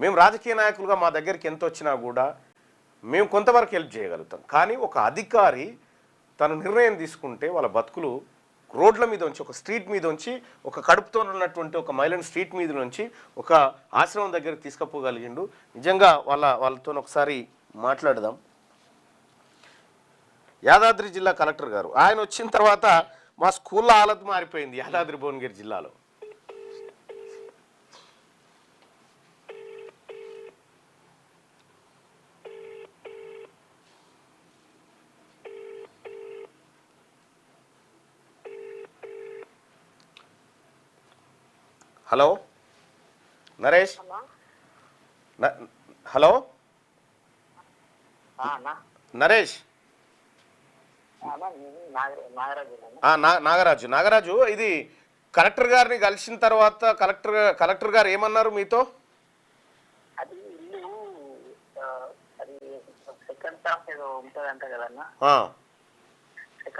మేము రాజకీయ నాయకులుగా మా దగ్గరికి ఎంత వచ్చినా కూడా మేము కొంతవరకు హెల్ప్ చేయగలుగుతాం. కానీ ఒక అధికారి తను నిర్ణయం తీసుకుంటే వాళ్ళ బతుకులు రోడ్ల మీద ఉంచి ఒక స్ట్రీట్ మీద ఉంచి ఒక కడుపుతో ఉన్నటువంటి ఒక మహిళను స్ట్రీట్ మీద నుంచి ఒక ఆశ్రమం దగ్గరికి తీసుకుపోగలిగిండు. నిజంగా వాళ్ళ వాళ్ళతో ఒకసారి మాట్లాడదాం. యాదాద్రి జిల్లా కలెక్టర్ గారు ఆయన వచ్చిన తర్వాత మా స్కూల్లో ఆలత్ మారిపోయింది యాదాద్రి భువనగిరి జిల్లాలో. హలో? నరేష్? హలో? నరేష్? నాగరాజు నాగరాజు. నాగరాజు ఇది కలెక్టర్ గారిని కలిసిన తర్వాత కలెక్టర్ కలెక్టర్ గారు ఏమన్నారు మీతో? సెకండ్ టాప్ ఏదో ఉంటుందంట కదన్నా?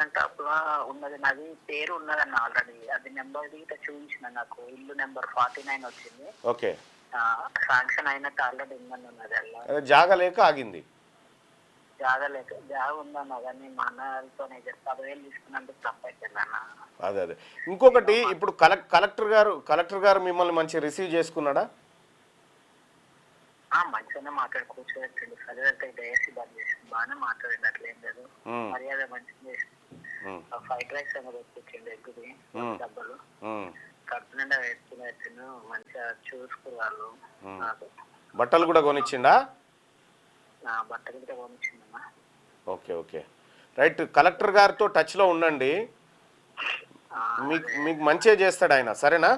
టాప్లో ఉన్నది నాది పేరు ఉన్నదన్న ఆల్రెడీ అది నెంబర్ ఇట్లా చూపించిన నాకు. ఇల్లు నెంబర్ ఫార్టీ నైన్ వచ్చింది. ఓకే. శాంక్షన్ అయినట్టు ఆల్రెడీ ఉందని ఉన్నది అలా. జాగ లేక ఆగింది. జాగా లేక జాగా ఉందన్న కానీ మా అన్నతో పదివేలు తీసుకున్నందుకు తప్పైపోయింది అన్న. అదే అదే. ఇంకొకటి ఇప్పుడు కలెక్ కలెక్టర్ గారు కలెక్టర్ గారు మిమ్మల్ని మంచి రిసీవ్ చేసుకున్నాడా? ఆ, మంచిగానే మాట్లాడి కూర్చోబెట్టండి. చదివేస్తే డేసి బంద్ చేసి బాగానే మాట్లాడండి. అట్లేం లేదు. మర్యాద మంచిగా చేసి ఫ్రైడ్ రైస్ ఏమో తెప్పించండి ఎగ్గుది. డబ్బులు. కడుపు నిండా వేసుకుని మంచిగా చూసుకుని వాళ్ళు బట్టలు కూడా కొనిచ్చిండా? బట్టలు కూడా పంపించిందమ్మా ఓకే ఓకే. రైట్ కలెక్టర్ గారితో టచ్లో ఉండండి. మీకు మీకు మంచిగా చేస్తాడు ఆయన సరేనా?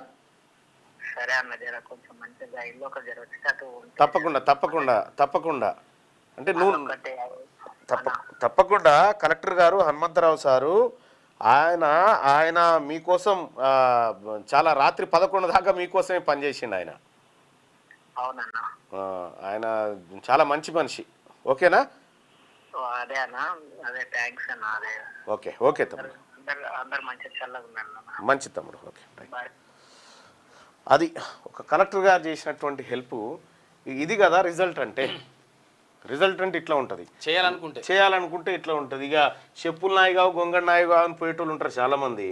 సరే అన్న జర కొంచెం మంచిగా ఇల్లు ఒక జర వచ్చేటట్టు తప్పకుండా తప్పకుండా తప్పకుండా. అంటే నువ్వు తప్ప తప్పకుండా కలెక్టర్ గారు హనుమంతరావు సారు ఆయన ఆయన మీకోసం చాలా రాత్రి పదకొండు దాకా మీకోసమే పనిచేసిండు ఆయన. ఆయన చాలా మంచి మనిషి. ఓకేనా? ఓకే ఓకే తమ్ముడు. మంచి తమ్ముడు ఓకే అది ఒక కలెక్టర్ గారు చేసినటువంటి హెల్ప్ ఇది కదా రిజల్ట్ అంటే. రిజల్ట్ అంటే ఇట్లా ఉంటుంది. చేయాలనుకుంటే. చేయాలనుకుంటే ఇట్లా ఉంటుంది. ఇక చెప్పులు నాయిగావు గొంగ నాయిగావు అని పోయేటోళ్ళు ఉంటారు చాలామంది.